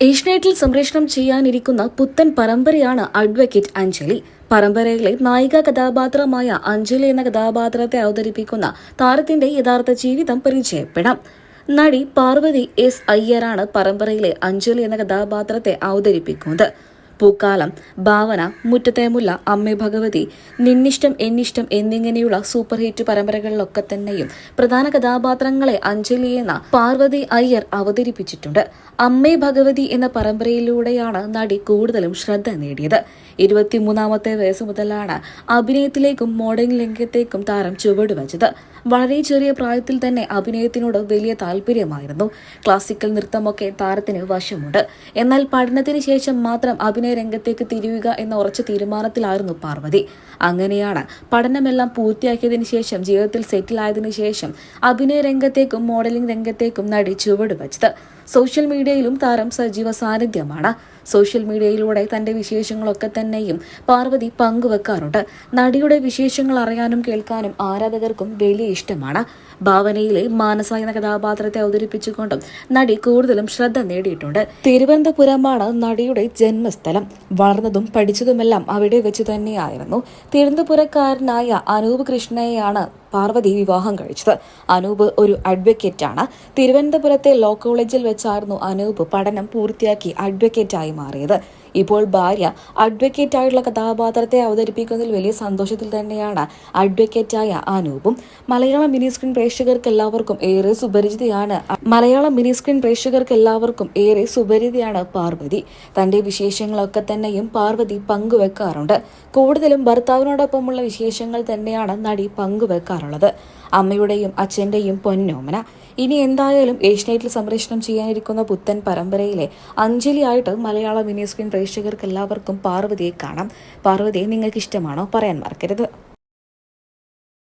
ഏഷ്യനെറ്റിൽ സംപ്രേഷണം ചെയ്യാനിരിക്കുന്ന പുത്തൻ പരമ്പരയാണ് അഡ്വക്കേറ്റ് അഞ്ജലി. പരമ്പരയിലെ നായിക കഥാപാത്രമായ അഞ്ജലി എന്ന കഥാപാത്രത്തെ അവതരിപ്പിക്കുന്ന താരത്തിന്റെ യഥാർത്ഥ ജീവിതം പരിചയപ്പെടാം. നടി പാർവതി എസ് അയ്യരാണ് പരമ്പരയിലെ അഞ്ജലി എന്ന കഥാപാത്രത്തെ അവതരിപ്പിക്കുന്നത്. പൂക്കാലം ഭാവന മുറ്റത്തെ മുല്ല അമ്മേ ഭഗവതി നിന്നിഷ്ടം എന്നിഷ്ടം എന്നിങ്ങനെയുള്ള സൂപ്പർ ഹിറ്റ് പരമ്പരകളിലൊക്കെ തന്നെയും പ്രധാന കഥാപാത്രങ്ങളെ അഞ്ജലി എന്ന പാർവതി അയ്യർ അവതരിപ്പിച്ചിട്ടുണ്ട്. അമ്മേ ഭഗവതി എന്ന പരമ്പരയിലൂടെയാണ് നടി കൂടുതലും ശ്രദ്ധ നേടിയത്. ഇരുപത്തിമൂന്നാമത്തെ വയസ്സ് മുതലാണ് അഭിനയത്തിലേക്കും മോഡലിംഗ് രംഗത്തേക്കും താരം ചുവടുവച്ചത്. വളരെ ചെറിയ പ്രായത്തിൽ തന്നെ അഭിനയത്തിനോട് വലിയ താല്പര്യമായിരുന്നു. ക്ലാസിക്കൽ നൃത്തമൊക്കെ താരത്തിന് വശമുണ്ട്. എന്നാൽ പഠനത്തിന് ശേഷം മാത്രം അഭിനയ രംഗത്തേക്ക് തിരിയുക എന്ന ഉറച്ച തീരുമാനത്തിലായിരുന്നു പാർവതി. അങ്ങനെയാണ് പഠനമെല്ലാം പൂർത്തിയാക്കിയതിനു ശേഷം ജീവിതത്തിൽ സെറ്റിൽ ആയതിനു ശേഷം അഭിനയ രംഗത്തേക്കും മോഡലിംഗ് രംഗത്തേക്കും നടി ചുവടുവച്ചത്. സോഷ്യൽ മീഡിയയിലും താരം സജീവ സാന്നിധ്യമാണ്. സോഷ്യൽ മീഡിയയിലൂടെ തന്റെ വിശേഷങ്ങളൊക്കെ തന്നെയും പാർവതി പങ്കുവെക്കാറുണ്ട്. നടിയുടെ വിശേഷങ്ങൾ അറിയാനും കേൾക്കാനും ആരാധകർക്കും വലിയ ഇഷ്ടമാണ്. ഭാവനയിലെ മാനസ എന്ന കഥാപാത്രത്തെ അവതരിപ്പിച്ചുകൊണ്ടും നടി കൂടുതലും ശ്രദ്ധ നേടിയിട്ടുണ്ട്. തിരുവനന്തപുരമാണ് നടിയുടെ ജന്മസ്ഥലം. വളർന്നതും പഠിച്ചതുമെല്ലാം അവിടെ വെച്ച് തന്നെയായിരുന്നു. തിരുവനന്തപുരക്കാരനായ അനൂപ് കൃഷ്ണയെയാണ് പാർവതി വിവാഹം കഴിച്ചത്. അനൂപ് ഒരു അഡ്വക്കേറ്റാണ് തിരുവനന്തപുരത്തെ ലോ കോളേജിൽ വെച്ചായിരുന്നു അനൂപ് പഠനം പൂർത്തിയാക്കി അഡ്വക്കേറ്റായി മാറിയത്. ഇപ്പോൾ ഭാര്യ അഡ്വക്കേറ്റ് ആയിട്ടുള്ള കഥാപാത്രത്തെ അവതരിപ്പിക്കുന്നതിൽ വലിയ സന്തോഷത്തിൽ തന്നെയാണ് അഡ്വക്കേറ്റായ അനൂപും. മലയാളം മിനി സ്ക്രീൻ പ്രേക്ഷകർക്ക് എല്ലാവർക്കും ഏറെ സുപരിചിതയാണ് മലയാളം മിനി സ്ക്രീൻ പ്രേക്ഷകർക്ക് എല്ലാവർക്കും ഏറെ സുപരിചിതയാണ് പാർവതി. തന്റെ വിശേഷങ്ങളൊക്കെ തന്നെയും പാർവതി പങ്കുവെക്കാറുണ്ട്. കൂടുതലും ഭർത്താവിനോടൊപ്പമുള്ള വിശേഷങ്ങൾ തന്നെയാണ് നടി പങ്കുവെക്കാറുള്ളത്. അമ്മയുടെയും അച്ഛന്റെയും പൊന്നോമന. ഇനി എന്തായാലും ഏഷ്യനെറ്റിൽ സംപ്രേഷണം ചെയ്യാനിരിക്കുന്ന പുത്തൻ പരമ്പരയിലെ അഞ്ജലിയായിട്ട് മലയാള മിനി സ്ക്രീൻ പ്രേക്ഷകർക്ക് എല്ലാവർക്കും പാർവതിയെ കാണാം. പാർവതിയെ നിങ്ങൾക്ക് ഇഷ്ടമാണോ പറയാൻ മറക്കരുത്.